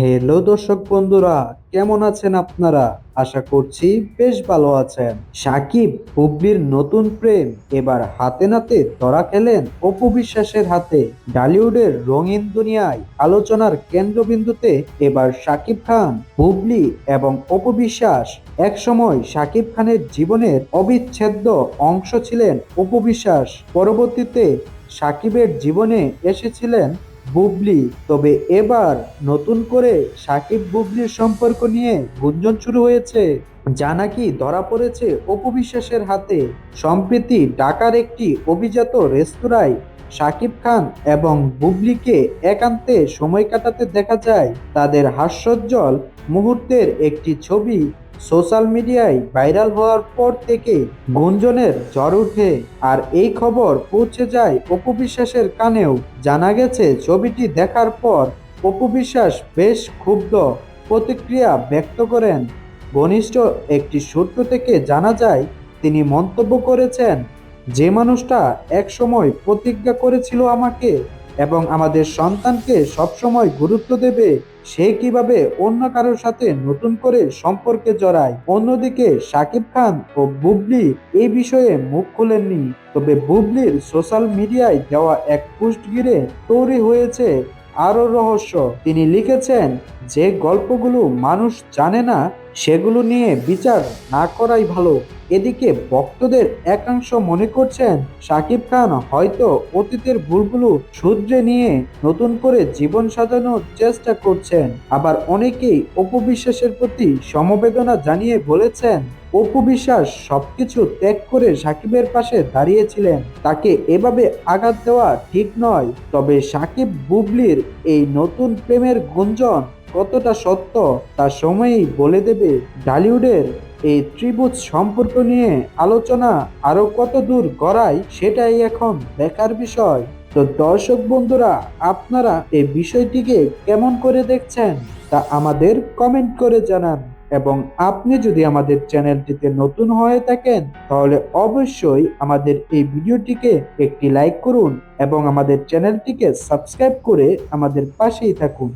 Hello দর্শক বন্ধুরা, কেমন আছেন আপনারা? আশা করছি বেশ ভালো আছেন। সাকিব বুবলির নতুন প্রেম, এবার হাতে নাতে ধরা খেলেন অপু বিশ্বাসের হাতে। ডালিউডের রঙিন দুনিয়ায় আলোচনার কেন্দ্রবিন্দুতে এবার সাকিব খান, বুবলি এবং অপু বিশ্বাস একসময় সাকিব খানের জীবনের অবিচ্ছেদ্য অংশ ছিলেন অপু বিশ্বাস। পরবর্তীতে সাকিবের জীবনে এসেছিলেন বুবলি, তবে এবার নতুন করে সাকিব বুবলির সম্পর্ক নিয়ে গুঞ্জন শুরু হয়েছে। যা নাকি ধরা পড়েছে অপু বিশ্বাসের হাতে। সম্প্রতি ঢাকার একটি অভিজাত রেস্তোরাঁয় সাকিব খান এবং বুবলিকে একান্তে সময় কাটাতে দেখা যায়, তাদের হাস্যোজ্জ্বল মুহূর্তের একটি ছবি সোশ্যাল মিডিয়ায় ভাইরাল হওয়ার পর থেকে গুঞ্জনের ঝড় উঠে, আর এই খবর পৌঁছে যায় অপু বিশ্বাসের কানেও। জানা গেছে, ছবিটি দেখার পর অপু বিশ্বাস বেশ ক্ষুব্ধ প্রতিক্রিয়া ব্যক্ত করেন। ঘনিষ্ঠ একটি সূত্র থেকে জানা যায়, তিনি মন্তব্য করেছেন, যে মানুষটা একসময় প্রতিজ্ঞা করেছিল আমাকে এবং আমাদের সন্তানকে সবসময় গুরুত্ব দেবে, সে কীভাবে অন্য কারোর সাথে নতুন করে সম্পর্কে জড়ায়। অন্যদিকে সাকিব খান ও বুবলি এই বিষয়ে মুখ খুলেননি। তবে বুবলির সোশ্যাল মিডিয়ায় দেওয়া এক পোস্ট ঘিরে তৈরি হয়েছে আরও রহস্য। তিনি লিখেছেন, যে গল্পগুলো মানুষ জানে না সেগুলো নিয়ে বিচার না করাই ভালো। এদিকে ভক্তদের একাংশ মনে করছেন, সাকিব খান হয়তো অতীতের ভুলগুলো শুধরে নিয়ে নতুন করে জীবন সাজানোর চেষ্টা করছেন। আবার অনেকেই অপবিশ্বাসের প্রতি সমবেদনা জানিয়ে বলেছেন, অপু বিশ্বাস সবকিছু ত্যাগ করে সাকিবের পাশে দাঁড়িয়েছিলেন। তাকে এভাবে আঘাত দেওয়া ঠিক নয়। তবে সাকিব বুবলির এই নতুন প্রেমের গুঞ্জন কতটা সত্য তা সময়ই বলে দেবে ডালিউডের এই ত্রিভুজ সম্পর্ক নিয়ে আলোচনা আরও কত দূর গড়ায় সেটাই এখন দেখার বিষয়। তো দর্শক বন্ধুরা, আপনারা এই বিষয়টিকে কেমন করে দেখছেন তা আমাদের কমেন্ট করে জানান এবং আপনি যদি আমাদের চ্যানেলটিতে নতুন হয়ে থাকেন, তাহলে অবশ্যই আমাদের এই ভিডিওটিকে একটি লাইক করুন এবং আমাদের চ্যানেলটিকে সাবস্ক্রাইব করে আমাদের পাশেই থাকুন।